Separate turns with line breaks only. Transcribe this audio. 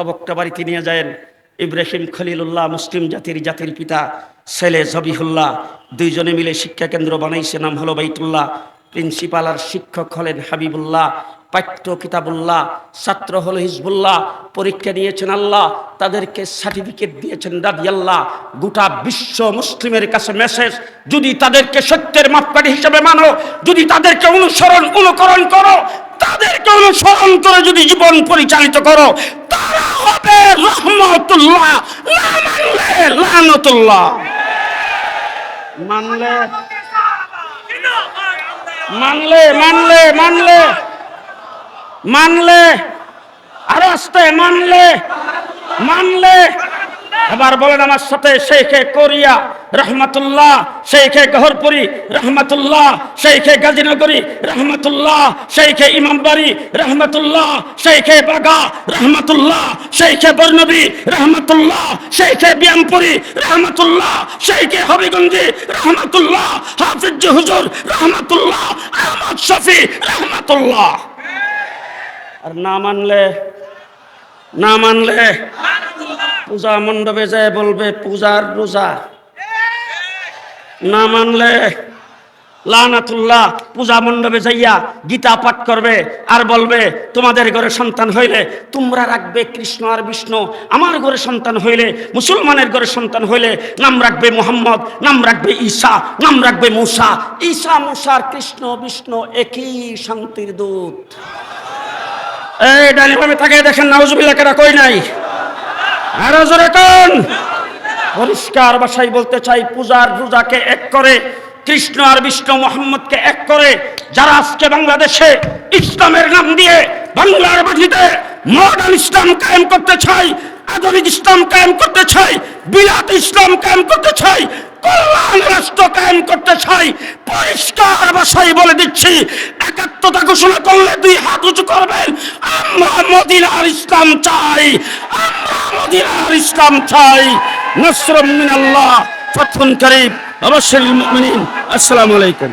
সবকটা বাড়িতে নিয়ে যায় ইব্রাহিম খলিলুল্লাহ মুসলিম জাতির জাতির পিতা ছেলে জবিহুল্লাহ। দুইজনে মিলে শিক্ষা কেন্দ্র বানাইছে, নাম হলো বাইতুল্লাহ। প্রিন্সিপাল আর শিক্ষক হলেন হাবিবুল্লাহ, পাঠ্য কিতাবুল্লাহ, ছাত্র হল হিজবুল্লাহ। পরীক্ষা নিয়েছেন আল্লাহ, তাদেরকে সার্টিফিকেট দিয়েছেন রাদি আল্লাহ গোটা বিশ্ব মুসলিমের কাছে মেসেজ যদি তাদেরকে সত্যের মাপকাঠি হিসেবে মানো, যদি তাদেরকে অনুসরণ, অনুকরণ করো, তাদেরকে অনুসরণ করে যদি জীবন পরিচালিত করো মানলে মানলে মানলে মানলে আরও আস্তে মানলে মানলে। এবার বলেন আমার সাথে শেখে কোরিয়া, রহমতুল্লাহ, শেখে গহরপুরি, রহমতুল্লাহ, শেখে গাজীনগরী, রহমতুল্লাহ, শেখে ইমামবাড়ি, রহমতুল্লাহ, শেখে বাগা, রহমতুল্লাহ, শেখে বর্ণবী রহমতুল্লাহ, শেখে বিয়ামপুরি, রহমতুল্লাহ, শেখে হবিগঞ্জি, রহমতুল্লাহ, হাফিজ হুজুর, রহমতুল্লাহ, আহমদ শফি, রহমতুল্লাহ। আর না মানলে না মানলে পূজা মণ্ডপে যায় বলবে, পূজার রোজা। না মানলে লানাতুল্লাহ পূজা মণ্ডপে যাইয়া গীতা পাঠ করবে আর বলবে, তোমাদের ঘরে সন্তান হইলে তোমরা রাখবে কৃষ্ণ আর বিষ্ণু। আমার ঘরে সন্তান হইলে, মুসলমানের ঘরে সন্তান হইলে নাম রাখবে মোহাম্মদ, নাম রাখবে ঈসা, নাম রাখবে মুসা। ঈসা মুসার কৃষ্ণ, বিষ্ণু একই শান্তির দূত। এই ডালিভাবে তাকে দেখেন, নাউজুবিল্লাহ কই নাই? আরও জোরে পরিষ্কার বলতে চাই, পূজার রোজাকে এক করে, কৃষ্ণ আর বিষ্ণু মোহাম্মদকে এক করে, যারা আজকে বাংলাদেশে ইসলামের নাম দিয়ে বাংলার মাটিতে মডার্ন ইসলাম কায়েম করতে চাই, আধুনিক ইসলাম কায়েম করতে চাই, বিলাত ইসলাম কায়েম করতে চাই, কল্যাণ কায়েম করতে চাই, পরিষ্কার বলে দিচ্ছি করলে দুই করবেন। আমরা ইসলাম চাই মদিনার ইসলাম চাই নসরুম মিনাল্লাহ ফাতহুন করিম অবশ্যই মুমিনিন আসসালামু আলাইকুম